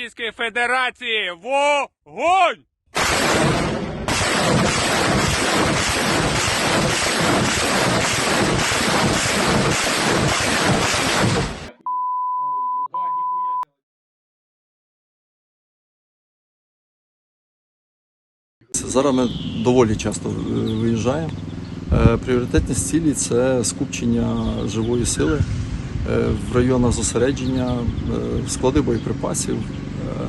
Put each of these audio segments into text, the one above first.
Російської Федерації вогонь! Зараз ми доволі часто е, виїжджаємо. Е, Пріоритетність цілі це скупчення живої сили е, в районах зосередження, склади боєприпасів,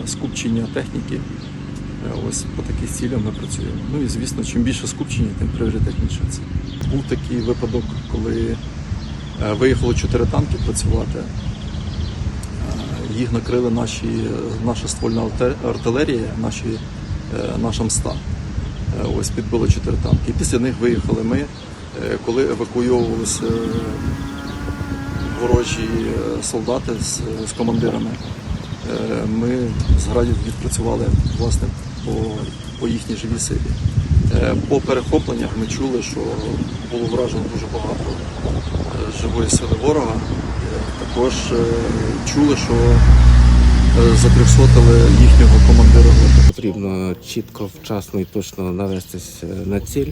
скупчення техніки. Е, Ось по таких цілях ми працюємо. Ну і звісно, чим більше скупчення, тим пріоритетніше це. Був такий випадок, коли е, виїхало чотири танки працювати. Е, Їх накрили наші, наша ствольна артилерія, наші, наша МСТА. Ось підбило чотири танки. І після них виїхали ми, коли евакуйовувалися ворожі солдати з, з командирами. Е, Ми з градів відпрацювали власне по, по їхній живій силі. Е, По перехопленнях ми чули, що було вражено дуже багато е, живої сили ворога. Також чули, що затрьохсотили їхнього командира. Потрібно чітко, вчасно і точно навестись на ціль,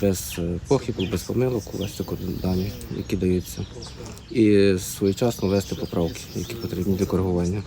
без е, похибок, без помилок, вести дані, які даються, і своєчасно вести поправки, які потрібні для коригування.